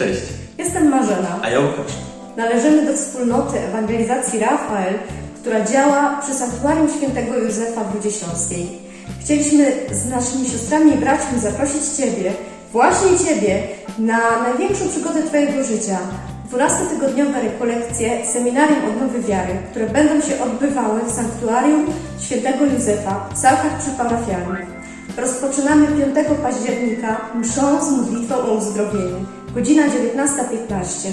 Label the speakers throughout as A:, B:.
A: Cześć,
B: Jestem Marzena.
A: a ja Łukasz.
B: Należymy do wspólnoty ewangelizacji Rafael, która działa przy Sanktuarium Świętego Józefa w Śląskiej. Chcieliśmy z naszymi siostrami i braćmi zaprosić Ciebie, właśnie Ciebie, na największą przygodę Twojego życia. 12-tygodniowe rekolekcje Seminarium Odnowy Wiary, które będą się odbywały w Sanktuarium Świętego Józefa w Salkach Przyparafialnych. Rozpoczynamy 5 października mszą z modlitwą o uzdrowieniu, godzina 19.15.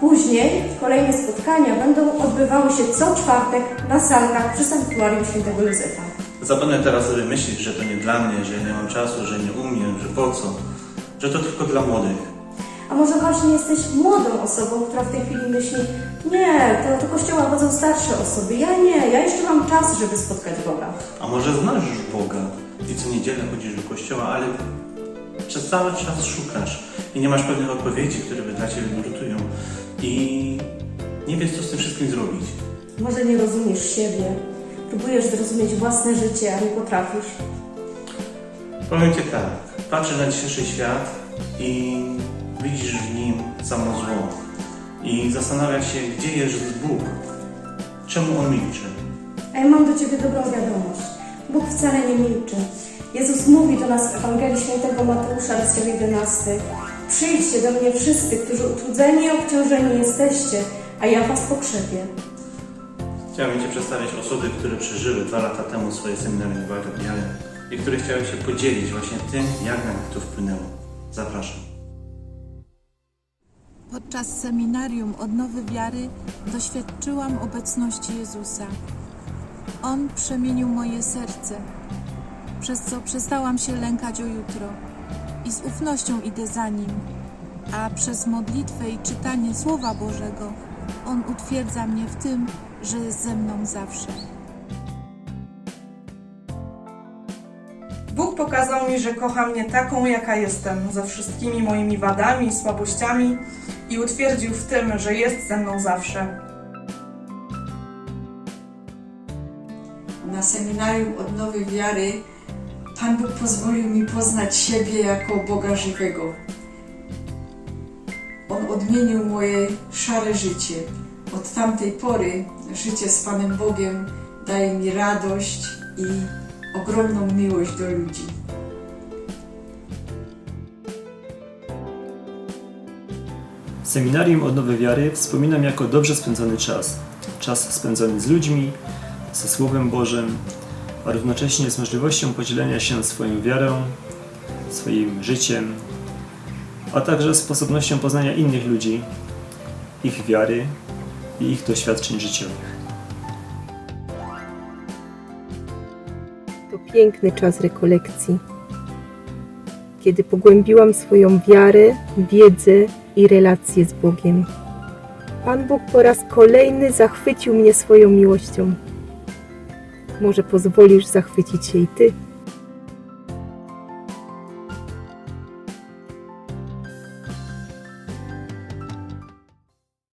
B: Później kolejne spotkania będą odbywały się co czwartek na salkach przy Sanktuarium Świętego Józefa.
A: Zapewne teraz sobie myślisz, że to nie dla mnie, że nie mam czasu, że nie umiem, że po co, że to tylko dla młodych.
B: A może właśnie jesteś młodą osobą, która w tej chwili myśli, nie, to do kościoła chodzą starsze osoby, ja nie, ja jeszcze mam czas, żeby spotkać Boga.
A: A może znasz już Boga i co niedzielę chodzisz do kościoła, ale przez cały czas szukasz i nie masz pewnych odpowiedzi, które by dla Ciebie nurtują i nie wiesz, co z tym wszystkim zrobić.
B: Może nie rozumiesz siebie, próbujesz zrozumieć własne życie, a nie potrafisz.
A: Powiem Ci tak, patrzysz na dzisiejszy świat i widzisz w nim samo zło i zastanawiasz się, gdzie jest Bóg, czemu On milczy.
B: A ja mam do Ciebie dobrą wiadomość. Bóg wcale nie milczy. Jezus mówi do nas w Ewangelii Świętego Mateusza, rozdział 11. Przyjdźcie do mnie wszyscy, którzy utrudzeni i obciążeni jesteście, a ja Was pokrzepię.
A: Chciałem Ci przedstawić osoby, które przeżyły dwa lata temu swoje seminarium Wiary i które chciały się podzielić właśnie tym, jak na nich to wpłynęło. Zapraszam.
C: Podczas seminarium odnowy wiary doświadczyłam obecności Jezusa. On przemienił moje serce, przez co przestałam się lękać o jutro i z ufnością idę za nim. A przez modlitwę i czytanie Słowa Bożego On utwierdza mnie w tym, że jest ze mną zawsze.
D: Bóg pokazał mi, że kocha mnie taką, jaka jestem, ze wszystkimi moimi wadami i słabościami i utwierdził w tym, że jest ze mną zawsze.
E: Na seminarium odnowy wiary Pan Bóg pozwolił mi poznać siebie jako Boga żywego. On odmienił moje szare życie. Od tamtej pory życie z Panem Bogiem daje mi radość i ogromną miłość do ludzi.
F: Seminarium Odnowy Wiary wspominam jako dobrze spędzony czas. Czas spędzony z ludźmi, ze Słowem Bożym, a równocześnie z możliwością podzielenia się swoją wiarą, swoim życiem, a także sposobnością poznania innych ludzi, ich wiary i ich doświadczeń życiowych.
G: To piękny czas rekolekcji, kiedy pogłębiłam swoją wiarę, wiedzę i relacje z Bogiem. Pan Bóg po raz kolejny zachwycił mnie swoją miłością. Może pozwolisz zachwycić się i Ty?